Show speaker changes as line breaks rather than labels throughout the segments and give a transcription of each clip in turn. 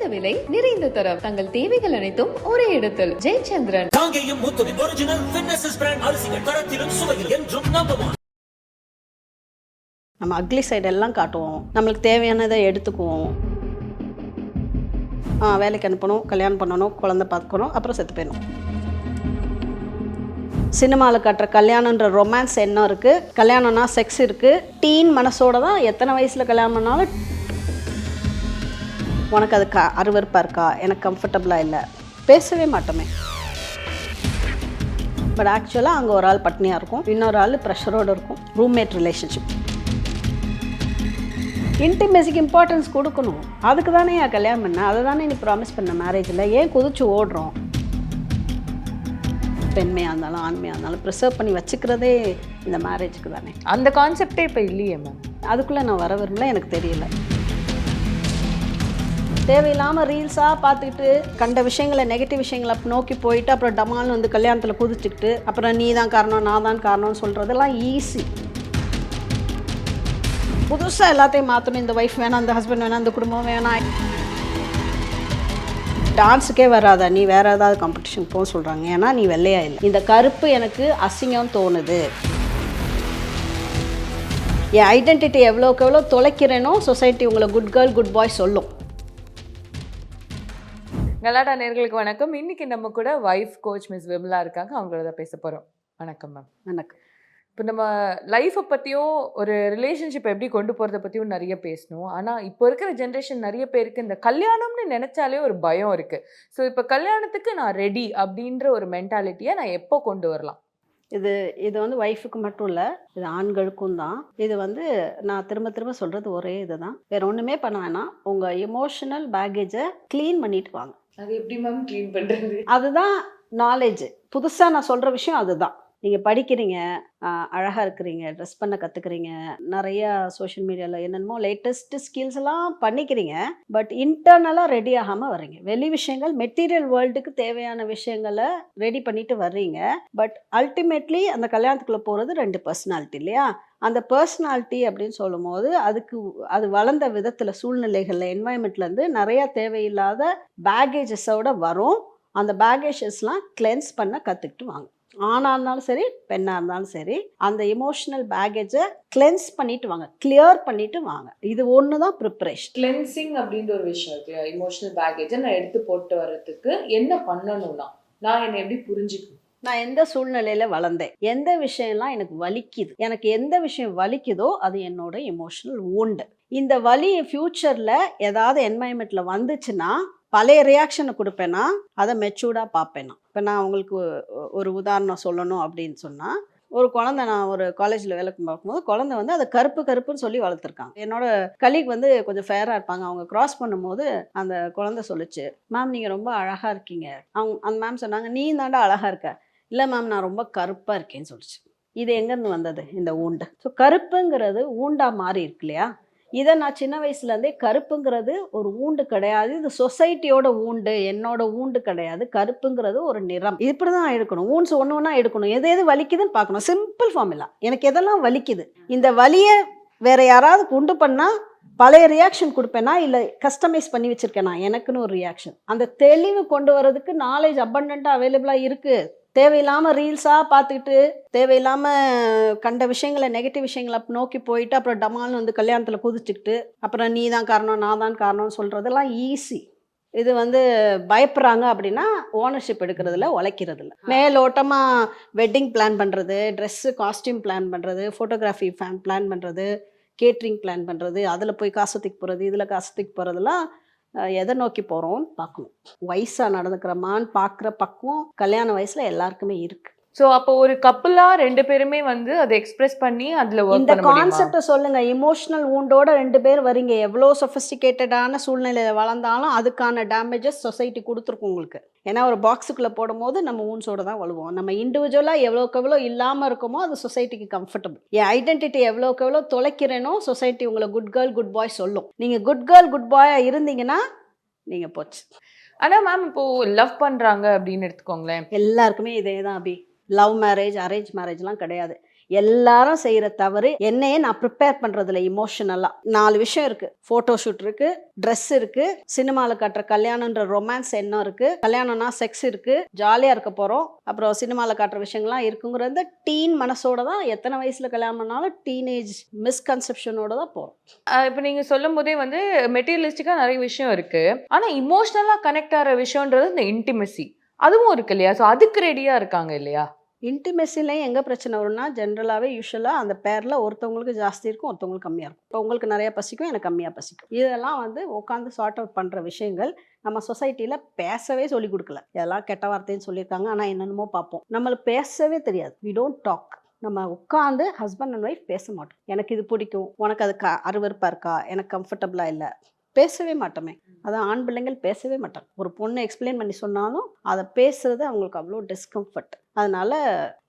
குறைந்த விலை நிறைந்த தரம். தங்கள் தேவைகள் அனைத்தும் ஒரே இடத்தில். ஜெயச்சந்திரன்.
காங்கேயம் மூத்தரின் ஒரிஜினல் ஃபிட்னஸ் பிராண்ட் அரிசிகள் தரத்திலும் சுவையில் என்றும் நம்பர் ஒன்
நம்ம அக்லி சைடு எல்லாம் காட்டுவோம். நம்மளுக்கு தேவையானதை எடுத்துக்குவோம். ஆ வேலைக்கு அனுப்பணும் கல்யாணம் பண்ணணும் குழந்தை பார்த்துக்கணும் அப்புறம் செத்து போயிடணும். சினிமாவில் காட்டுற கல்யாணன்ற ரொமான்ஸ் என்ன இருக்குது கல்யாணம்னா செக்ஸ் இருக்குது டீன் மனசோட தான் எத்தனை வயசில் கல்யாணம் பண்ணாலும் உனக்கு அது க அருவருப்பாக இருக்கா எனக்கு கம்ஃபர்டபுளாக இல்லை. பேசவே மாட்டோமே. பட் ஆக்சுவலாக அங்கே ஒரு ஆள் பட்னியாக இருக்கும். இன்னொரு ஆள் ப்ரெஷரோடு இருக்கும். ரூம்மேட் ரிலேஷன்ஷிப் இன்டிமெசிக்கு இம்பார்ட்டன்ஸ் கொடுக்கணும். அதுக்கு தானே என் கல்யாணம் பண்ண? அதை தானே நீ ப்ராமிஸ் பண்ண மேரேஜில் ஏன் குதிச்சு ஓடுறோம்? பெண்மையாக இருந்தாலும் ஆண்மையாக இருந்தாலும் ப்ரிசர்வ் பண்ணி வச்சுக்கிறதே இந்த மேரேஜுக்கு தானே.
அந்த கான்செப்டே இப்போ இல்லையே மேம்
அதுக்குள்ளே நான் வர விரும்பல எனக்கு தெரியல. தேவையில்லாமல் ரீல்ஸாக பார்த்துக்கிட்டு கண்ட விஷயங்களை நெகட்டிவ் விஷயங்களை நோக்கி போயிட்டு அப்புறம் டமால்னு வந்து கல்யாணத்தில் குதிச்சுக்கிட்டு அப்புறம் நீ தான் காரணம் நான் தான் காரணம்னு சொல்கிறதெல்லாம் ஈஸி புதுசாக எல்லாத்தையும் மாற்றணும் இந்த ஒய்ஃப் வேணாம் இந்த ஹஸ்பண்ட் வேணாம் இந்த குடும்பம் வேணாம். டான்ஸுக்கே வராதா. நீ வேற ஏதாவது காம்படிஷன் போக சொல்கிறாங்க ஏன்னா நீ வெள்ளையா இல்லை. இந்த கருப்பு எனக்கு அசிங்கம் தோணுது. என் ஐடென்டிட்டி எவ்வளோக்கு எவ்வளோ தொலைக்கிறேனோ சொசைட்டி உங்களை குட் கேர்ள் குட் பாய் சொல்லும்.
கலாட்டா நேர்களுக்கு வணக்கம். இன்னைக்கு நம்ம கூட வைஃப் கோச் மிஸ் விமலா இருக்காங்க. அவங்களோட தான் பேச போகிறோம் வணக்கம் மேம்
எனக்கு
இப்போ நம்ம லைஃப்பை பற்றியும் ஒரு ரிலேஷன்ஷிப் எப்படி கொண்டு போகிறத பற்றியும் நிறைய பேசணும். ஆனால் இப்போ இருக்கிற ஜென்ரேஷன் நிறைய பேருக்கு இந்த கல்யாணம்னு நினச்சாலே ஒரு பயம் இருக்குது ஸோ இப்போ கல்யாணத்துக்கு நான் ரெடி அப்படின்ற ஒரு மென்டாலிட்டியை நான் எப்போ கொண்டு வரலாம்?
இது இது வந்து ஒய்ஃபுக்கு மட்டும் இல்லை இது ஆண்களுக்கும் தான். இது வந்து நான் திரும்ப திரும்ப சொல்கிறது ஒரே இதுதான். வேற ஒன்றுமே பண்ண வேணாம். உங்கள் எமோஷனல் பேக்கேஜை க்ளீன் பண்ணிட்டு வாங்க.
அது எப்படி மேம் க்ளீன் பண்ணுறது
அதுதான் நாலேஜ் புதுசாக நான் சொல்கிற விஷயம் அதுதான். நீங்கள் படிக்கிறீங்க அழகாக இருக்கிறீங்க ட்ரெஸ் பண்ண கற்றுக்குறீங்க நிறையா சோஷியல் மீடியாவில் என்னென்னமோ லேட்டஸ்ட் ஸ்கில்ஸ் எல்லாம் பண்ணிக்கிறீங்க. பட் இன்டர்னலாக ரெடி ஆகாமல் வர்றீங்க. வெளி விஷயங்கள் மெட்டீரியல் வேர்ல்டுக்கு தேவையான விஷயங்களை ரெடி பண்ணிட்டு வர்றீங்க. பட் அல்டிமேட்லி அந்த கல்யாணத்துக்குள்ளே போகிறது ரெண்டு பர்சனாலிட்டி இல்லையா? அந்த பர்சனாலிட்டி அப்படின்னு சொல்லும் போது அதுக்கு அது வளர்ந்த விதத்தில் சூழ்நிலைகளில் என்வாயன்மெண்ட்லேருந்து நிறையா தேவையில்லாத பேகேஜஸோட வரும். அந்த பேகேஜஸ்லாம் கிளென்ஸ் பண்ண கற்றுக்கிட்டு வாங்க. ஆணாக இருந்தாலும் சரி பெண்ணாக இருந்தாலும் சரி அந்த எமோஷனல் பேகேஜை கிளென்ஸ் பண்ணிட்டு வாங்க கிளியர் பண்ணிட்டு வாங்க. இது ஒன்று தான் ப்ரிப்பரேஷன்
கிளென்சிங் அப்படின்ற ஒரு விஷயம் இருக்கு இமோஷனல் பேக்கேஜை நான் எடுத்து போட்டு வர்றதுக்கு என்ன பண்ணணும்னா நான் என்னை எப்படி புரிஞ்சுக்கணும்?
நான் எந்த சூழ்நிலையில் வளர்ந்தேன்? எந்த விஷயம்லாம் எனக்கு வலிக்குது? எனக்கு எந்த விஷயம் வலிக்குதோ அது என்னோட எமோஷனல் ஊண்டு இந்த வலி ஃப்யூச்சரில் ஏதாவது என்வாயன்மெண்ட்டில் வந்துச்சுன்னா பழைய ரியாக்ஷனை கொடுப்பேன்னா அதை மெச்சூர்டாக பார்ப்பேன்னா இப்போ நான் உங்களுக்கு ஒரு உதாரணம் சொல்லணும் அப்படின்னு சொன்னால் ஒரு குழந்தை நான் ஒரு காலேஜில் வேலைக்கு பார்க்கும்போது குழந்தை வந்து அதை கருப்பு கருப்புன்னு சொல்லி வளர்த்துருக்காங்க. என்னோட கலீக் வந்து கொஞ்சம் ஃபேராக இருப்பாங்க. அவங்க கிராஸ் பண்ணும்போது அந்த குழந்தை சொல்லிச்சு மேம் நீங்கள் ரொம்ப அழகாக இருக்கீங்க. அவங்க அந்த மேம் சொன்னாங்க நீ தாண்டா அழகாக இருக்க. இல்லை மேம் நான் ரொம்ப கருப்பாக இருக்கேன்னு சொல்லிச்சு. இது எங்கேருந்து வந்தது? இந்த ஊண்டு. ஸோ கருப்புங்கிறது ஊண்டா மாறி இருக்கு இல்லையா? இதை நான் சின்ன வயசுலேருந்தே கருப்புங்கிறது ஒரு ஊண்டு கிடையாது. இது சொசைட்டியோட ஊண்டு என்னோட ஊண்டு கிடையாது. கருப்புங்கிறது ஒரு நிறம். இப்படி தான் எடுக்கணும். ஊன்ஸ் ஒன்று ஒன்றா எடுக்கணும். எது எது வலிக்குதுன்னு பார்க்கணும். சிம்பிள் ஃபார்முலா எனக்கு எதெல்லாம் வலிக்குது? இந்த வலியை வேற யாராவது உண்டு பண்ணால் பழைய ரியாக்ஷன் கொடுப்பேனா இல்லை கஸ்டமைஸ் பண்ணி வச்சுருக்கேனா? எனக்குன்னு ஒரு ரியாக்ஷன் அந்த தெளிவு கொண்டு வரதுக்கு நாலேஜ் அபண்டண்ட்டாக அவைலபிளாக இருக்குது தேவையில்லாமல் ரீல்ஸாக பார்த்துக்கிட்டு தேவையில்லாமல் கண்ட விஷயங்களை நெகட்டிவ் விஷயங்களை நோக்கி போயிட்டு அப்புறம் டமால்னு வந்து கல்யாணத்தில் குதிச்சுக்கிட்டு அப்புறம் நீ தான் காரணம் நான் தான் காரணம்னு சொல்கிறதெல்லாம் ஈஸி இது வந்து பயப்படுறாங்க அப்படின்னா ஓனர்ஷிப் எடுக்கிறதுல உழைக்கிறதுல. மேலோட்டமாக வெட்டிங் பிளான் பண்ணுறது ட்ரெஸ்ஸு காஸ்டியூம் பிளான் பண்ணுறது ஃபோட்டோகிராஃபி பிளான் பண்ணுறது கேட்ரிங் பிளான் பண்ணுறது அதில் போய் காசத்துக்கு போகிறது இதில் காசத்துக்கு போகிறதெல்லாம் அஹ், எதை நோக்கி போகிறோம்னு பார்க்கணும். வயசாக நடந்துக்கிறோமான்னு பார்க்குற பக்குவம் கல்யாண வயசில் எல்லாருக்குமே இருக்குது
ஸோ அப்போ ஒரு கப்புலா ரெண்டு பேருமே வந்து அதை எக்ஸ்பிரஸ் பண்ணி அதுல
இந்த கான்செப்டை சொல்லுங்க. இமோஷனல் ஊண்டோட ரெண்டு பேர் வரீங்க. எவ்வளோ சொஃபிஸ்டிகேட்டடான சூழ்நிலையில வளர்ந்தாலும் அதுக்கான டேமேஜஸ் சொசைட்டி கொடுத்துருக்கும் உங்களுக்கு. ஏன்னா ஒரு பாக்ஸுக்குள்ளே போடும்போது நம்ம ஊன்ஸோட தான் வழுவோம் நம்ம இண்டிவிஜுவலாக எவ்வளோக்கு எவ்வளோ இல்லாமல் இருக்கோமோ அது சொசைட்டிக்கு கம்ஃபர்டபுள் என் ஐடென்டிட்டி எவ்வளோக்கு எவ்வளோ தொலைக்கிறேனோ சொசைட்டி உங்களை குட் கேர்ள் குட் பாய் சொல்லும். நீங்கள் குட் கேர்ள் குட் பாயாக இருந்தீங்கன்னா நீங்கள் போச்சு.
ஆனா மேம் இப்போ லவ் பண்றாங்க அப்படின்னு எடுத்துக்கோங்களேன்.
எல்லாருக்குமே இதே தான் அபி. லவ் மேரேஜ் அரேஞ்ச் மேரேஜ்லாம் கிடையாது. எல்லாரும் செய்கிற தவறு என்னையே நான் ப்ரிப்பேர் பண்ணுறதுல இமோஷனலாக நாலு விஷயம் இருக்குது ஃபோட்டோஷூட் ஷூட் ட்ரெஸ் இருக்குது சினிமாவில் காட்டுற கல்யாணம்ன்ற ரொமான்ஸ் எண்ணம் இருக்குது கல்யாணம்னா செக்ஸ் இருக்குது ஜாலியாக இருக்க போகிறோம் அப்புறம் சினிமாவில் காட்டுற விஷயங்கள்லாம் இருக்குங்கிறத டீன் மனசோட தான் எத்தனை வயசில் கல்யாணம் பண்ணாலும் டீனேஜ் மிஸ்கன்செப்ஷனோட தான் போகிறோம்
இப்போ நீங்கள் சொல்லும் போதே வந்து மெட்டீரியலிஸ்டிக்காக நிறைய விஷயம் இருக்குது ஆனால் இமோஷ்னலாக கனெக்ட் ஆகிற விஷயன்றது இந்த இன்டிமெசி அதுவும் இருக்கு இல்லையா? ஸோ அதுக்கு ரெடியாக இருக்காங்க இல்லையா?
இன்டிமெசிலையும் எங்கே பிரச்சனை வரும்னா ஜென்ரலாகவே யூஸ்வலாக அந்த பேரில் ஒருத்தவங்களுக்கு ஜாஸ்தி இருக்கும் ஒருத்தவங்களுக்கு கம்மியாக இருக்கும். இப்போ உங்களுக்கு நிறையா பசிக்கும் எனக்கு கம்மியாக பசிக்கும். இதெல்லாம் வந்து உட்காந்து சார்ட் அவுட் பண்ணுற விஷயங்கள் நம்ம சொசைட்டியில் பேசவே சொல்லி கொடுக்கல. இதெல்லாம் கெட்ட வார்த்தைன்னு சொல்லியிருக்காங்க ஆனால் என்னென்னமோ பார்ப்போம். நம்மளுக்கு பேசவே தெரியாது. வி டோன்ட் டாக் நம்ம உட்காந்து ஹஸ்பண்ட் அண்ட் ஒய்ஃப் பேச மாட்டோம். எனக்கு இது பிடிக்கும் உனக்கு அது க அருவருப்பாக இருக்கா? எனக்கு கம்ஃபர்டபுளாக இல்லை. பேசவே மாட்டோமே. அதான் ஆண் பிள்ளைங்கள் பேசவே மாட்டாங்க. ஒரு பொண்ணு எக்ஸ்பிளைன் பண்ணி சொன்னாலும் அதை பேசுறது அவங்களுக்கு அவ்வளோ டிஸ்கம்ஃபர்ட் அதனால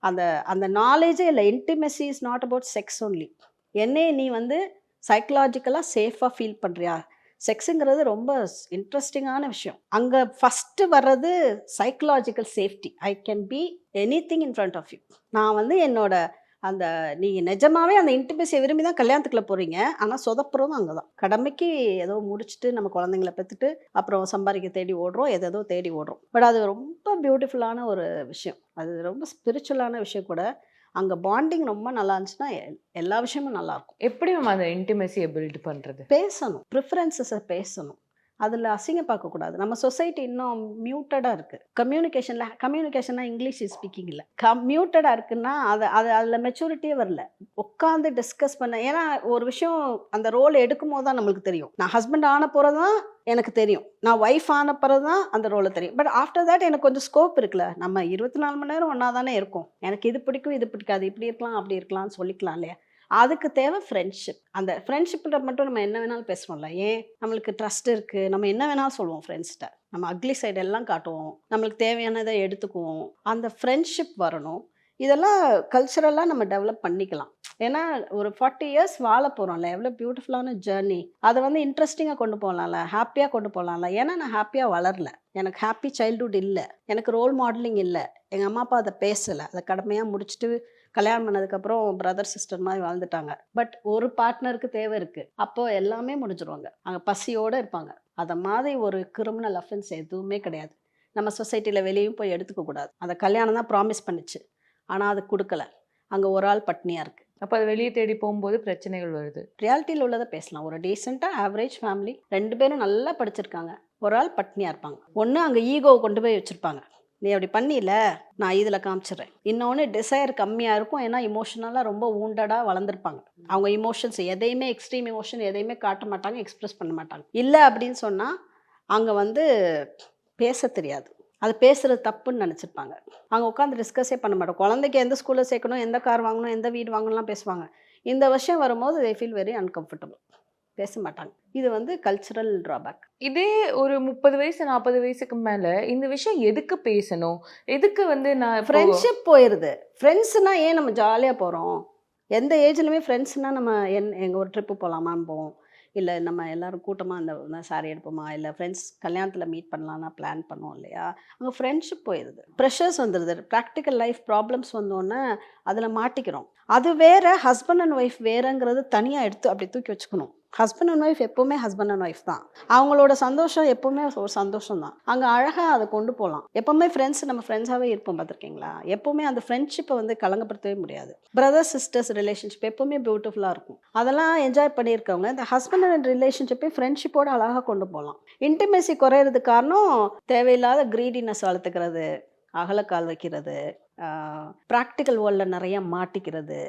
அந்த அந்த நாலேஜே இல்லை. Intimacy is not about sex only என்னையே நீ வந்து சைக்கலாஜிக்கலாக சேஃபாக ஃபீல் பண்ணுறியா செக்ஸுங்கிறது ரொம்ப இன்ட்ரெஸ்டிங்கான விஷயம். அங்கே ஃபஸ்ட்டு வர்றது psychological safety I can be anything in front of you நான் வந்து என்னோட அந்த நீங்கள் நிஜமாவே அந்த இன்டிமெசியை விரும்பி தான் கல்யாணத்துக்குள்ள போகிறீங்க ஆனால் சொதப்புறதும் அங்கே தான் கடமைக்கு ஏதோ முடிச்சுட்டு நம்ம குழந்தைங்கள பெற்றுட்டு அப்புறம் சம்பாதிக்க தேடி ஓடுறோம் எதேதோ தேடி ஓடுறோம். பட் அது ரொம்ப பியூட்டிஃபுல்லான ஒரு விஷயம். அது ரொம்ப ஸ்பிரிச்சுவலான விஷயம் கூட. அங்கே பாண்டிங் ரொம்ப நல்லா இருந்துச்சுன்னா எல்லா விஷயமும் நல்லா இருக்கும்.
எப்படி மேம் அந்த இன்டிமெசியை பில்ட் பண்றது?
பேசணும். ப்ரிஃபரன்சஸை பேசணும். அதில் அசிங்க பார்க்கக்கூடாது நம்ம சொசைட்டி இன்னும் மியூட்டடாக இருக்குது கம்யூனிகேஷனில் கம்யூனிகேஷனாக இங்கிலீஷ் ஸ்பீக்கிங் இல்லை. கம் மியூட்டடாக இருக்குன்னா அதை அது அதில் மெச்சூரிட்டியே வரல. உட்காந்து டிஸ்கஸ் பண்ண ஏன்னா ஒரு விஷயம் அந்த ரோல் எடுக்கும் போது தான் நம்மளுக்கு தெரியும். நான் ஹஸ்பண்ட் ஆன போகிறது தான் எனக்கு தெரியும். நான் ஒய்ஃப் ஆன பிறகு தான் அந்த ரோலை தெரியும். பட் ஆஃப்டர் தட் எனக்கு கொஞ்சம் ஸ்கோப் இருக்குல்ல. நம்ம இருபத்தி நாலு மணி நேரம் ஒன்றா தானே இருக்கும். எனக்கு இது பிடிக்கும் இது பிடிக்காது. இப்படி இருக்கலாம் அப்படி இருக்கலாம்னு சொல்லிக்கலாம் இல்லையா? அதுக்கு தேவை ஃப்ரெண்ட்ஷிப் அந்த ஃப்ரெண்ட்ஷிப்பில் மட்டும் நம்ம என்ன வேணாலும் பேசுகிறோம்ல ஏன்? நம்மளுக்கு ட்ரஸ்ட் இருக்குது நம்ம என்ன வேணாலும் சொல்லுவோம் ஃப்ரெண்ட்ஸ்கிட்ட நம்ம அக்லி சைடு எல்லாம் காட்டுவோம். நம்மளுக்கு தேவையானதை எடுத்துக்குவோம். அந்த ஃப்ரெண்ட்ஷிப் வரணும். இதெல்லாம் கல்ச்சரலாக நம்ம டெவலப் பண்ணிக்கலாம். ஏன்னா ஒரு ஃபார்ட்டி இயர்ஸ் வாழ போகிறோம்ல எவ்வளோ பியூட்டிஃபுல்லான ஜேர்னி அதை வந்து இன்ட்ரெஸ்டிங்காக கொண்டு போகலாம்ல ஹாப்பியாக கொண்டு போகலாம்ல ஏன்னா நான் ஹாப்பியாக வளரல. எனக்கு ஹாப்பி சைல்ட்ஹுட் இல்லை. எனக்கு ரோல் மாடலிங் இல்லை. எங்கள் அம்மா அப்பா அதை பேசலை. அதை கடமையாக முடிச்சுட்டு கல்யாணம் பண்ணதுக்கப்புறம் பிரதர் சிஸ்டர் மாதிரி வாழ்ந்துட்டாங்க. பட் ஒரு பார்ட்னருக்கு தேவை இருக்குது அப்போ எல்லாமே முடிஞ்சிருவாங்க. அங்கே பசியோடு இருப்பாங்க. அதை மாதிரி ஒரு கிரிமினல் அஃபென்ஸ் எதுவுமே கிடையாது. நம்ம சொசைட்டியில் வெளியும் போய் எடுத்துக்க கூடாது. அந்த கல்யாணம் தான் ப்ராமிஸ் பண்ணுச்சு. ஆனால் அது கொடுக்கல. அங்கே ஒரு ஆள் பட்னியாக இருக்குது
அப்போ அது வெளியே தேடி போகும்போது பிரச்சனைகள் வருது.
ரியாலிட்டியில் உள்ளதை பேசலாம். ஒரு டீசெண்டாக ஆவரேஜ் ஃபேமிலி ரெண்டு பேரும் நல்லா படிச்சிருக்காங்க. ஒரு ஆள் பட்னியாக இருப்பாங்க. ஒன்று அங்கே ஈகோவை கொண்டு போய் வச்சுருப்பாங்க. நீ அப்படி பண்ணியில நான் இதில் காமிச்சிடுறேன். இன்னொன்று டிசையர் கம்மியாக இருக்கும் ஏன்னா இமோஷனலாக ரொம்ப ஊண்டடாக வளர்ந்துருப்பாங்க. அவங்க இமோஷன்ஸ் எதையுமே எக்ஸ்ட்ரீம் இமோஷன் எதையுமே காட்ட மாட்டாங்க எக்ஸ்ப்ரெஸ் பண்ண மாட்டாங்க. இல்லை அப்படின்னு சொன்னால் அங்கே வந்து பேச தெரியாது. அது பேசுறது தப்புன்னு நினச்சிருப்பாங்க அங்கே உட்காந்து டிஸ்கஸே பண்ண மாட்டோம். குழந்தைக்கு எந்த ஸ்கூலில் சேர்க்கணும் எந்த கார் வாங்கணும் எந்த வீடு வாங்கணும்லாம் பேசுவாங்க. இந்த வருஷம் வரும்போது தே ஃபீல் வெரி அன்கம்ஃபர்டபுள் பேச மாட்டாங்க இது வந்து கல்ச்சுரல் ட்ராபேக்
இதே ஒரு முப்பது வயசு நாற்பது வயசுக்கு மேல இந்த விஷயம் எதுக்கு பேசணும்? எதுக்கு வந்து நான்
ஃப்ரெண்ட்ஷிப் போயிடுது ஃப்ரெண்ட்ஸ்னால் ஏன் நம்ம ஜாலியாக போகிறோம் எந்த ஏஜ்லையுமே ஃப்ரெண்ட்ஸ்னால் நம்ம என் எங்கள் ஒரு ட்ரிப்பு போகலாமான்னு போவோம். இல்லை நம்ம எல்லாரும் கூட்டமாக இந்த சாரி எடுப்போமா? இல்லை ஃப்ரெண்ட்ஸ் கல்யாணத்தில் மீட் பண்ணலாம்னா பிளான் பண்ணுவோம் இல்லையா? அங்கே ஃப்ரெண்ட்ஷிப் போயிடுது ப்ரெஷர்ஸ் வந்துடுது ப்ராக்டிக்கல் லைஃப் ப்ராப்ளம்ஸ் வந்தோடனே அதில் மாட்டிக்கிறோம். அது வேற ஹஸ்பண்ட் அண்ட் ஒய்ஃப் வேறங்கிறது தனியாக எடுத்து அப்படி தூக்கி வச்சுக்கணும். ஹஸ்பண்ட் அண்ட் ஒய்ஃப் எப்போவுமே ஹஸ்பண்ட் அண்ட் ஒய்ஃப் தான். அவங்களோட சந்தோஷம் எப்போவுமே ஒரு சந்தோஷம் தான் அங்கே அழகாக அதை கொண்டு போகலாம் எப்போவுமே ஃப்ரெண்ட்ஸ் நம்ம ஃப்ரெண்ட்ஸாகவே இருப்போம் பார்த்துருக்கீங்களா? எப்போவுமே அந்த ஃப்ரெண்ட்ஷிப்பை வந்து கலங்கப்படுத்தவே முடியாது. பிரதர் சிஸ்டர்ஸ் ரிலேஷன்ஷிப் எப்போவுமே பியூட்டிஃபுல்லாக இருக்கும். அதெல்லாம் என்ஜாய் பண்ணியிருக்கவங்க இந்த ஹஸ்பண்ட் அண்ட் ரிலேஷன்ஷிப்பை ஃப்ரெண்ட்ஷிப்போட அழகாக கொண்டு போகலாம் இன்டிமெசி குறையிறது காரணம் தேவையில்லாத க்ரீடினஸ் வளர்த்துக்கிறது அகலக்கால் வைக்கிறது ப்ராக்டிக்கல் வேர்ல்டில் நிறைய மாட்டிக்கிறது.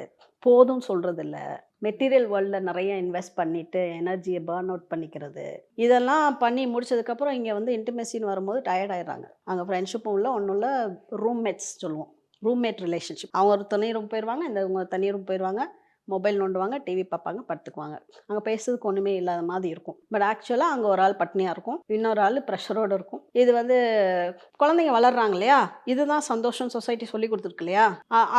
போதும் சொல்கிறதில்ல மெட்டீரியல் வேர்ல்டில் நிறைய இன்வெஸ்ட் பண்ணிவிட்டு எனர்ஜியை பர்ன் அவுட் பண்ணிக்கிறது. இதெல்லாம் பண்ணி முடிச்சதுக்கப்புறம் இங்கே வந்து இன்டிமெசின்னு வரும்போது டயர்ட் ஆயிடுறாங்க. அங்கே ஃப்ரெண்ட்ஷிப்பும் இல்லை ஒன்றும் இல்லை ரூம்மேட்ஸ் சொல்லுவோம். ரூம்மேட் ரிலேஷன்ஷிப் அவங்க ஒரு தனி ரூம் போயிடுவாங்க இந்த இவங்க தனி ரூம் போயிடுவாங்க மொபைல் நோண்டுவாங்க டிவி பார்ப்பாங்க படுத்துக்குவாங்க. அங்கே பேசுறதுக்கு ஒன்றுமே இல்லாத மாதிரி இருக்கும். பட் ஆக்சுவலாக அங்கே ஒரு ஆள் பட்னியாக இருக்கும். இன்னொரு ஆள் ப்ரெஷரோடு இருக்கும். இது வந்து குழந்தைங்க வளர்றாங்க இல்லையா? இதுதான் சந்தோஷம் சொசைட்டி சொல்லி கொடுத்துருக்கு இல்லையா?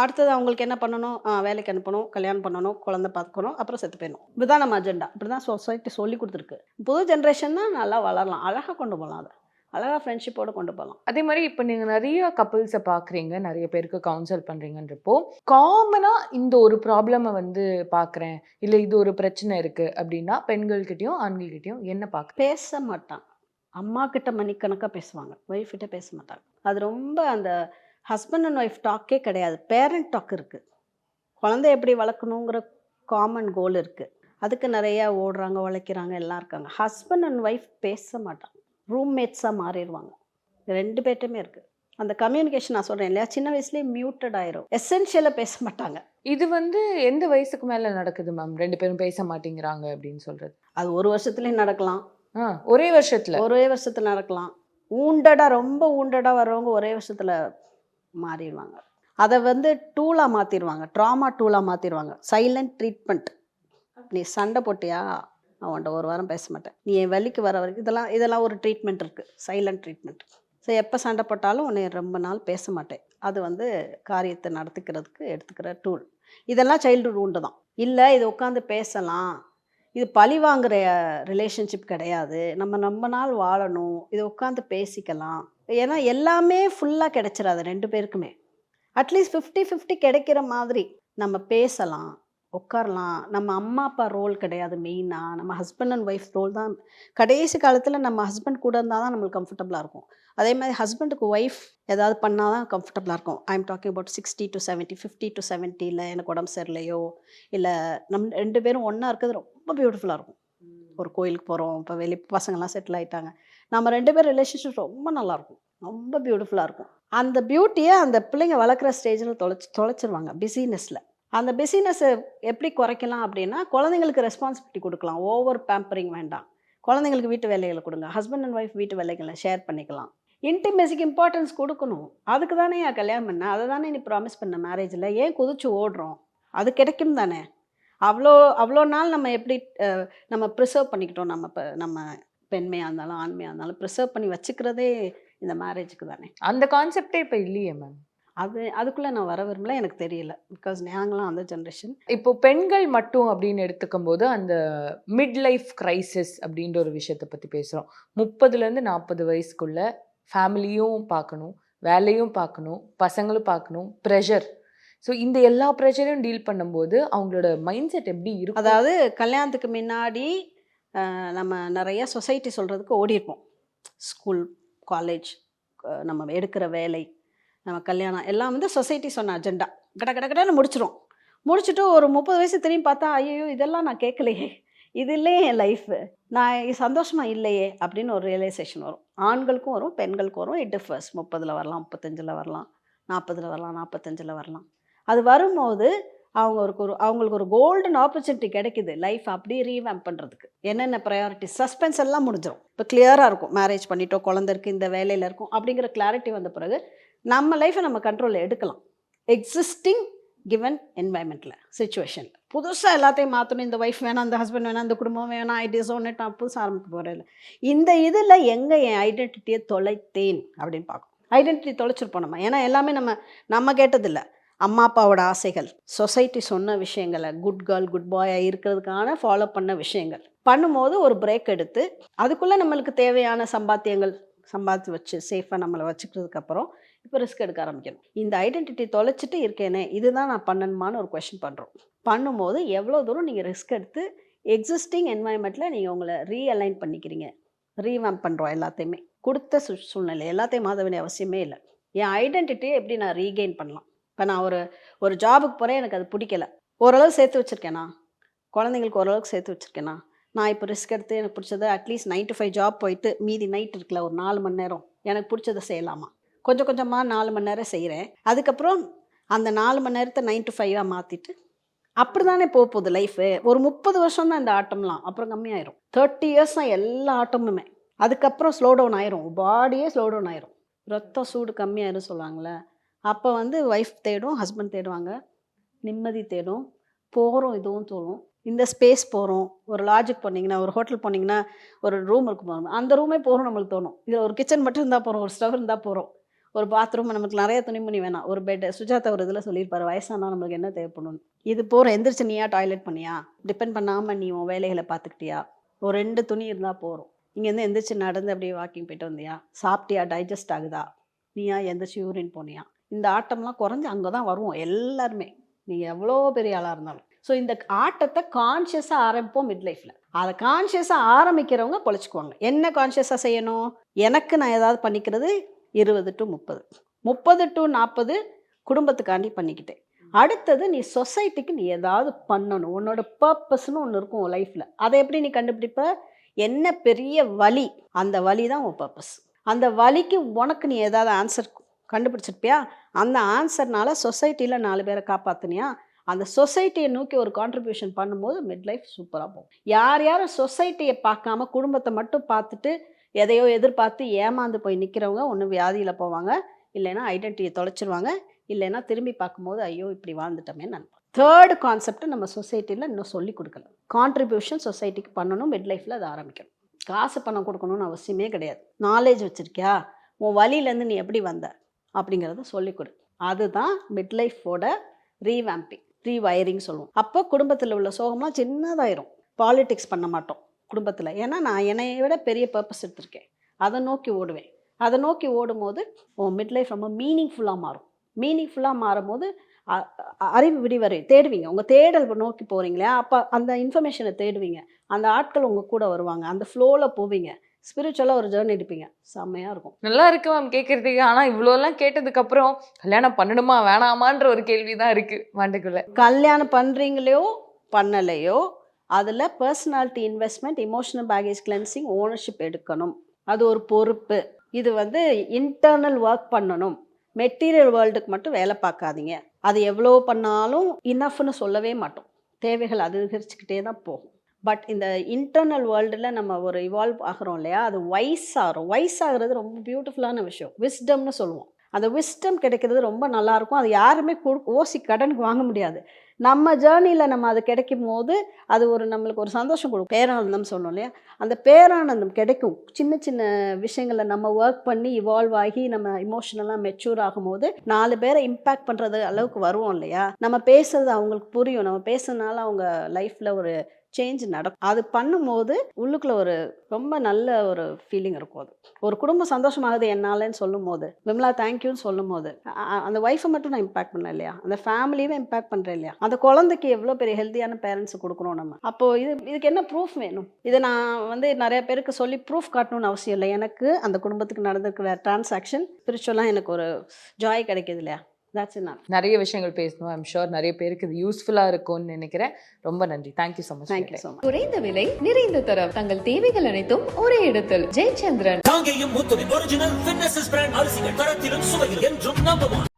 அடுத்தது அவங்களுக்கு என்ன பண்ணணும்? வேலைக்கு அனுப்பணும் கல்யாணம் பண்ணணும் குழந்தை பார்க்கணும் அப்புறம் செத்து போயிடணும். இதுதான் நம்ம அஜெண்டா இப்படி தான் சொசைட்டி சொல்லி கொடுத்துருக்கு. புது ஜென்ரேஷன் தான் நல்லா வளரலாம். அழகாக கொண்டு போகலாம் அதை. அழகாக ஃப்ரெண்ட்ஷிப்போடு கொண்டு போகலாம்
அதே மாதிரி இப்போ நீங்கள் நிறைய கப்புள்ஸை பார்க்குறீங்க நிறைய பேருக்கு கவுன்சில் பண்ணுறீங்கன்றப்போ காமனாக இந்த ஒரு ப்ராப்ளமை வந்து பார்க்குறேன் இல்லை இது ஒரு பிரச்சனை இருக்குது அப்படின்னா பெண்கள்கிட்டயும் ஆண்கள்கிட்டயும் என்ன பார்க்க
பேச மாட்டாங்க அம்மா கிட்ட மணிக்கணக்காக பேசுவாங்க. ஒய்ஃப் கிட்ட பேச மாட்டாங்க அது ரொம்ப அந்த ஹஸ்பண்ட் அண்ட் ஒய்ஃப் டாக்கே கிடையாது. பேரண்ட் டாக் இருக்குது குழந்தை எப்படி வளர்க்கணுங்கிற காமன் கோல் இருக்குது அதுக்கு நிறைய ஓடுறாங்க உழைக்கிறாங்க எல்லாம் இருக்காங்க. ஹஸ்பண்ட் அண்ட் ஒய்ஃப் பேச மாட்டாங்க ரூம்மேட்ஸாக மாறிடுவாங்க. ரெண்டு பேர்ட்டுமே இருக்குது அந்த கம்யூனிகேஷன் நான் சொல்கிறேன் இல்லையா? சின்ன வயசுலேயே மியூட்டட் ஆயிரும். எசென்ஷியலாக பேச மாட்டாங்க.
இது வந்து எந்த வயசுக்கு மேலே நடக்குது மேம் ரெண்டு பேரும் பேச மாட்டேங்கிறாங்க அப்படின்னு சொல்கிறது
அது ஒரு வருஷத்துலேயும் நடக்கலாம்.
ஆ ஒரே வருஷத்தில்?
ஒரே வருஷத்துல நடக்கலாம். ஊண்டடா ரொம்ப ஊண்டடா வர்றவங்க ஒரே வருஷத்துல மாறிடுவாங்க. அதை வந்து டூலாக மாற்றிடுவாங்க ட்ராமா டூலாக மாற்றிடுவாங்க சைலண்ட் ட்ரீட்மெண்ட் நீ சண்டை போட்டியா? அவன்கிட்ட ஒரு வாரம் பேச மாட்டேன். நீ என் வலிக்கு வர வரைக்கும் இதெல்லாம் இதெல்லாம் ஒரு ட்ரீட்மெண்ட் இருக்குது சைலண்ட் ட்ரீட்மெண்ட் ஸோ எப்போ சண்டை போட்டாலும் உன்னை ரொம்ப நாள் பேச மாட்டேன். அது வந்து காரியத்தை நடத்திக்கிறதுக்கு எடுத்துக்கிற டூல் இதெல்லாம் சைல்டுஹுட் உண்டு தான். இல்லை இது உட்காந்து பேசலாம். இது பழி வாங்குற ரிலேஷன்ஷிப் கிடையாது. நம்ம ரொம்ப நாள் வாழணும். இது உட்காந்து பேசிக்கலாம். ஏன்னா எல்லாமே ஃபுல்லாக கிடைச்சிடாது ரெண்டு பேருக்குமே. அட்லீஸ்ட் ஃபிஃப்டி ஃபிஃப்டி கிடைக்கிற மாதிரி நம்ம பேசலாம். உட்காரலாம் நம்ம அம்மா அப்பா ரோல் கிடையாது மெயினாக நம்ம ஹஸ்பண்ட் அண்ட் ஒய்ஃப் ரோல் தான் கடைசி காலத்தில் நம்ம ஹஸ்பண்ட் கூட இருந்தால் தான் நம்மளுக்கு கம்ஃபர்டபுளாக இருக்கும். அதே மாதிரி ஹஸ்பண்டுக்கு ஒய்ஃப் ஏதாவது பண்ணால் தான் கம்ஃபர்டபுளாக இருக்கும். I am talking about sixty to seventy fifty to செவன்ட்டியில் எனக்கு உடம்பு சரியில்லையோ? இல்லை நம் ரெண்டு பேரும் ஒன்றா இருக்கிறது ரொம்ப பியூட்டிஃபுல்லாக இருக்கும். ஒரு கோயிலுக்கு போகிறோம் இப்போ வெளி பசங்கள்லாம் செட்டில் ஆயிட்டாங்க. நம்ம ரெண்டு பேர் ரிலேஷன்ஷிப் ரொம்ப நல்லாயிருக்கும் ரொம்ப பியூட்டிஃபுல்லாக இருக்கும். அந்த பியூட்டியை அந்த பிள்ளைங்க வளர்க்குற ஸ்டேஜில் தொலைச்சி தொலைச்சிருவாங்க. பிஸினஸில் அந்த பிஸினஸ்ஸை எப்படி குறைக்கலாம் அப்படின்னா குழந்தைங்களுக்கு ரெஸ்பான்சிபிலிட்டி கொடுக்கலாம். ஓவர் பேம்பரிங் வேண்டாம். குழந்தைங்களுக்கு வீட்டு வேலைகளை கொடுங்க. ஹஸ்பண்ட் அண்ட் ஒய்ஃப் வீட்டு வேலைகளை ஷேர் பண்ணிக்கலாம். இன்டிமேசிக்கு இம்பார்ட்டன்ஸ் கொடுக்கணும். அதுக்கு தானே என் கல்யாணம் பண்ண? அதை தானே நீ ப்ராமிஸ் பண்ண மேரேஜில் ஏன் குதிச்சு ஓடுறோம்? அது கிடைக்கும் தானே. அவ்வளோ அவ்வளோ நாள் நம்ம எப்படி நம்ம ப்ரிசர்வ் பண்ணிக்கிட்டோம். நம்ம இப்போ நம்ம பெண்மையாக இருந்தாலும் ஆண்மையாக இருந்தாலும் ப்ரிசர்வ் பண்ணி வச்சுக்கிறதே இந்த மேரேஜுக்கு தானே.
அந்த கான்செப்டே இப்போ இல்லையே மேம்
அது அதுக்குள்ளே நான் வர விரும்பல. எனக்கு தெரியல. பிகாஸ் நாங்களாம் அந்த ஜென்ரேஷன்
இப்போ பெண்கள் மட்டும் அப்படின்னு எடுத்துக்கும் போது அந்த மிட் லைஃப் கிரைசிஸ் அப்படின்ற ஒரு விஷயத்தை பற்றி பேசுகிறோம் முப்பதுலேருந்து நாற்பது வயசுக்குள்ள ஃபேமிலியும் பார்க்கணும் வேலையும் பார்க்கணும் பசங்களும் பார்க்கணும் ப்ரெஷர் ஸோ இந்த எல்லா ப்ரெஷரையும் டீல் பண்ணும்போது அவங்களோட மைண்ட் செட் எப்படி இருக்கும்?
அதாவது கல்யாணத்துக்கு முன்னாடி நம்ம நிறைய சொசைட்டி சொல்கிறதுக்கு ஓடிருப்போம் ஸ்கூல் காலேஜ் நம்ம எடுக்கிற வேலை நம்ம கல்யாணம். எல்லாம் வந்து சொசைட்டி சொன்ன அஜெண்டா கட கட கடன்னு முடிச்சிடும் முடிச்சுட்டு ஒரு முப்பது வயசு திரும்பி பார்த்தா ஐயோ இதெல்லாம் நான் கேட்கலையே. இது இல்லையே என் லைஃபு நான் சந்தோஷமாக இல்லையே அப்படின்னு ஒரு ரியலைசேஷன் வரும். ஆண்களுக்கும் வரும் பெண்களுக்கும் வரும். இட் டிஃபர்ஸ் முப்பதில் வரலாம் முப்பத்தஞ்சில் வரலாம் நாற்பதில் வரலாம் நாற்பத்தஞ்சில் வரலாம். அது வரும்போது அவங்க ஒரு அவங்களுக்கு ஒரு கோல்டன் ஆப்பர்ச்சுனிட்டி கிடைக்குது லைஃப் அப்படியே ரீவேம் பண்ணுறதுக்கு என்னென்ன ப்ரையாரிட்டி சஸ்பென்ஸ் எல்லாம் முடிஞ்சிடும் இப்போ கிளியராக இருக்கும். மேரேஜ் பண்ணிட்டோம் குழந்தை இருக்குது இந்த வேலையில் இருக்கும் அப்படிங்கிற கிளாரிட்டி வந்த பிறகு நம்ம லைஃப்பை நம்ம கண்ட்ரோலில் எடுக்கலாம். எக்ஸிஸ்டிங் கிவன் என்வாயன்மெண்ட்டில் சுச்சுவேஷன் புதுசாக எல்லாத்தையும் மாற்றணும் இந்த ஒய்ஃப் வேணாம் இந்த ஹஸ்பண்ட் வேணாம் இந்த குடும்பம் வேணாம் ஐ ஒன்று நான் புதுசாக ஆரம்பிக்க போகிறேன் இந்த இதில் எங்கே என் ஐடென்டிட்டியை தொலைத்தேன் அப்படின்னு பார்க்கணும். ஐடென்டிட்டி தொலைச்சிருப்போம் நம்ம. ஏன்னா எல்லாமே நம்ம நம்ம கேட்டதில்ல. அம்மா அப்பாவோட ஆசைகள் சொசைட்டி சொன்ன விஷயங்களை குட் கேர்ள் குட் பாயாக இருக்கிறதுக்கான ஃபாலோ பண்ண விஷயங்கள். பண்ணும்போது ஒரு பிரேக் எடுத்து அதுக்குள்ளே நம்மளுக்கு தேவையான சம்பாத்தியங்கள் சம்பாதிச்சு வச்சு சேஃபாக நம்மளை வச்சுக்கிறதுக்கப்புறம் இப்போ ரிஸ்க் எடுக்க ஆரம்பிக்கணும். இந்த ஐடென்டிட்டி தொலைச்சிட்டு இருக்கேனே இதுதான் நான் பண்ணணுமான்னு ஒரு கொஷின் பண்ணுறோம் பண்ணும்போது எவ்வளோ தூரம் நீங்கள் ரிஸ்க் எடுத்து எக்ஸிஸ்டிங் என்வாயன்மெண்ட்டில் நீங்கள் உங்களை ரீஅலைன் பண்ணிக்கிறீங்க? ரீவேம் பண்ணுறோம் எல்லாத்தையுமே. கொடுத்த சூ சூழ்நிலை எல்லாத்தையும் மாத வேண்டிய அவசியமே இல்லை. என் ஐடென்டிட்டியை எப்படி நான் ரீகெயின் பண்ணலாம்? இப்போ நான் ஒரு ஒரு ஜாபுக்கு போகிறேன் எனக்கு அது பிடிக்கல. ஓரளவு சேர்த்து வச்சுருக்கேனா? குழந்தைங்களுக்கு ஓரளவுக்கு சேர்த்து வச்சுருக்கேனா? நான் இப்போ ரிஸ்க் எடுத்து எனக்கு பிடிச்சது at least nine to five job போயிட்டு மீதி நைட் இருக்குல்ல ஒரு நாலு மணி நேரம் எனக்கு பிடிச்சதை செய்யலாமா? கொஞ்சம் கொஞ்சமாக நாலு மணி நேரம் செய்கிறேன் அதுக்கப்புறம் அந்த நாலு மணி நேரத்தை நைன் டு ஃபைவாக மாற்றிட்டு அப்படி தானே போக போகுது லைஃபு ஒரு முப்பது வருஷம் தான் இந்த ஆட்டம்லாம் அப்புறம் கம்மியாயிரும். தேர்ட்டி இயர்ஸ் தான் எல்லா ஆட்டமுமே. அதுக்கப்புறம் ஸ்லோ டவுன் ஆயிரும். பாடியே ஸ்லோ டவுன் ஆயிரும். ரத்த சூடு கம்மியாயிரும் சொல்லுவாங்களே அப்போ வந்து ஒய்ஃப் தேடும் ஹஸ்பண்ட் தேடுவாங்க. நிம்மதி தேடும். போகிறோம் இதுவும் தோணும். இந்த ஸ்பேஸ் போகிறோம் ஒரு லாஜிக் போனீங்கன்னா ஒரு ஹோட்டல் போனீங்கன்னா ஒரு ரூம் இருக்கும் அந்த ரூமே போகிறோம் நம்மளுக்கு தோணும். இதில் ஒரு கிச்சன் மட்டும் இருந்தால் போகிறோம் ஒரு ஸ்டவ் இருந்தால் போகிறோம் ஒரு பாத்ரூம் நமக்கு நிறைய துணிமணி வேணாம். ஒரு பெட் சுஜாதா ஒரு இதில் சொல்லியிருப்பாரு வயசானா நம்மளுக்கு என்ன தேவைப்படும் இது போகிற எந்திரிச்சு நீயா டாய்லெட் பண்ணியா? டிபெண்ட் பண்ணாமல் நீ உன் வேலைகளை பார்த்துக்கிட்டியா? ஒரு ரெண்டு துணி இருந்தால் போகிறோம் இங்கேருந்து எந்திரிச்சு நடந்து அப்படியே வாக்கிங் போயிட்டு வந்தியா? சாப்பிட்டியா? டைஜஸ்ட் ஆகுதா? நீயா எந்திரிச்சு யூரின் போனியா? இந்த ஆட்டம்லாம் குறைஞ்சி அங்கே தான் வருவோம் எல்லாருமே. நீ எவ்வளோ பெரிய ஆளாக இருந்தாலும். ஸோ இந்த ஆட்டத்தை கான்ஷியஸாக ஆரம்பிப்போம் மிட் லைஃப்பில் அதை கான்ஷியஸாக ஆரம்பிக்கிறவங்க பொழைச்சிக்குவாங்க. என்ன கான்ஷியஸாக செய்யணும்? எனக்கு நான் ஏதாவது பண்ணிக்கிறது இருபது டு முப்பது. முப்பது டு நாற்பது குடும்பத்துக்காண்டி பண்ணிக்கிட்டேன். அடுத்தது நீ சொசைட்டிக்கு நீ ஏதாவது பண்ணணும். உன்னோட பர்பஸ்னு ஒன்று இருக்கும் உன் லைஃப்பில் அதை எப்படி நீ கண்டுபிடிப்ப? என்ன பெரிய வழி அந்த வலி தான் உன் பர்பஸ் அந்த வலிக்கு உனக்கு நீ ஏதாவது ஆன்சர் கண்டுபிடிச்சிருப்பியா? அந்த ஆன்சர்னால சொசைட்டியில் நாலு பேரை காப்பாத்துனியா? அந்த சொசைட்டியை நோக்கி ஒரு கான்ட்ரிபியூஷன் பண்ணும்போது மிட் லைஃப் சூப்பராக போகும். யார் யாரும் சொசைட்டியை பார்க்காம குடும்பத்தை மட்டும் பார்த்துட்டு எதையோ எதிர்பார்த்து ஏமாந்து போய் நிற்கிறவங்க ஒன்று வியாதியில் போவாங்க. இல்லைன்னா ஐடென்டிட்டியை தொலைச்சிருவாங்க. இல்லைன்னா திரும்பி பார்க்கும்போது ஐயோ இப்படி வாழ்ந்துட்டோமே நினைப்போம் தேர்டு கான்செப்ட் நம்ம சொசைட்டியில் இன்னும் சொல்லி கொடுக்கல. கான்ட்ரிபியூஷன் சொசைட்டிக்கு பண்ணணும் மிட் லைஃப்பில் அதை ஆரம்பிக்கணும். காசு பணம் கொடுக்கணும்னு அவசியமே கிடையாது. நாலேஜ் வச்சுருக்கியா? உன் வழியிலேருந்து நீ எப்படி வந்த? அப்படிங்கிறத சொல்லிக் கொடு. அதுதான் மிட் லைஃபோட ரீவேம்பிங் ரீவயரிங் சொல்லுவோம். அப்போ குடும்பத்தில் உள்ள சோகம்லாம் சின்னதாயிரும். பாலிடிக்ஸ் பண்ண மாட்டோம். குடும்பத்தில். ஏன்னா நான் என்னைய விட பெரிய பர்பஸ் எடுத்திருக்கேன். அதை நோக்கி ஓடுவேன். அதை நோக்கி ஓடும்போது உன் மிட் லைஃப் ரொம்ப மீனிங்ஃபுல்லாக மாறும். மீனிங்ஃபுல்லாக மாறும்போது அ- அ- அறிவு விடிவரை தேடுவீங்க. உங்கள் தேடல் நோக்கி போகிறீங்களே அப்போ அந்த இன்ஃபர்மேஷனை தேடுவீங்க. அந்த ஆட்கள் உங்கள் கூட வருவாங்க. அந்த ஃப்ளோவில் போவீங்க. ஸ்பிரிச்சுவலாக ஒரு ஜேர்னி எடுப்பீங்க. செம்மையாக இருக்கும்.
நல்லா இருக்கு மேம் கேட்கறதுக்கு ஆனா இவ்வளோ எல்லாம் கேட்டதுக்கு அப்புறம் கல்யாணம் பண்ணணுமா வேணாமான்ற ஒரு கேள்விதான் இருக்கு. மண்டைக்குள்ள.
கல்யாணம் பண்ணுறீங்களோ பண்ணலையோ அதில் personality investment emotional baggage cleansing ownership எடுக்கணும். அது ஒரு பொறுப்பு. இது வந்து இன்டர்னல் ஒர்க் பண்ணணும். மெட்டீரியல் வேர்ல்டுக்கு மட்டும் வேலை பார்க்காதீங்க. அது எவ்வளோ பண்ணாலும் இனஃப்னு சொல்லவே மாட்டோம். தேவைகள் அதிகரிச்சுக்கிட்டே தான் போகும். பட் இந்த இன்டர்னல் வேர்ல்டில் நம்ம ஒரு இவால்வ் ஆகிறோம் இல்லையா? அது வைஸ் ஆகிறோம். வைஸ் ஆகிறது ரொம்ப பியூட்டிஃபுல்லான விஷயம். விஸ்டம்னு சொல்லுவோம். அந்த விஸ்டம் கிடைக்கிறது ரொம்ப நல்லாயிருக்கும் அது யாருமே கொடு ஓசி கடனுக்கு வாங்க முடியாது. நம்ம ஜேர்னியில் நம்ம அது கிடைக்கும் போது அது ஒரு நம்மளுக்கு ஒரு சந்தோஷம் கொடுக்கும். பேரானந்தம் சொன்னோம் இல்லையா? அந்த பேரானந்தம் கிடைக்கும். சின்ன சின்ன விஷயங்களை நம்ம ஒர்க் பண்ணி இவால்வ் ஆகி நம்ம இமோஷனலாக மெச்சூர் ஆகும்போது நாலு பேரை இம்பேக்ட் பண்ணுறது அளவுக்கு வருவோம் இல்லையா? நம்ம பேசுறது அவங்களுக்கு புரியும். நம்ம பேசுறதுனால அவங்க லைஃப்பில் ஒரு சேஞ்ச் நடக்கும். அது பண்ணும்போது உள்ளுக்குள்ள ஒரு ரொம்ப நல்ல ஒரு ஃபீலிங் இருக்கும் அது. ஒரு குடும்பம் சந்தோஷமாகுது என்னாலன்னு சொல்லும் போது விமலா தேங்க்யூன்னு சொல்லும் போது அந்த ஒய்ஃபை மட்டும் நான் இம்பாக்ட் பண்ணேன் இல்லையா? அந்த ஃபேமிலியுமே இம்பாக்ட் பண்ணுறேன் இல்லையா? அந்த குழந்தைக்கு எவ்வளோ பெரிய ஹெல்த்தியான பேரண்ட்ஸ் கொடுக்குறோம் நம்ம? அப்போ இது இதுக்கு என்ன ப்ரூஃப் வேணும்? இதை நான் வந்து நிறைய பேருக்கு சொல்லி ப்ரூஃப் காட்டணும்னு அவசியம் இல்லை. எனக்கு அந்த குடும்பத்துக்கு நடந்திருக்கிற டிரான்சாக்ஷன் ஸ்பிரிச்சுவலாக எனக்கு ஒரு ஜாய் கிடைக்கிது இல்லையா? That's enough.
நிறைய விஷயங்கள் பேசணும். ஐம் ஷோர் நிறைய பேருக்கு இது யூஸ்ஃபுல்லா இருக்கும்னு நினைக்கிறேன். ரொம்ப நன்றி. Thank you so much
thank you so much
குறைந்த விலை நிறைந்த தரம். தங்கள் தேவைகள் அனைத்தும் ஒரே இடத்தில். ஜெயச்சந்திரன்.
தாங்கேயும் முத்துவின் ஒரிஜினல் ஃபிட்னஸ் பிராண்ட் அரிசிகள் தரத்திலும் சுவையில் என்றும் நம்புவோம்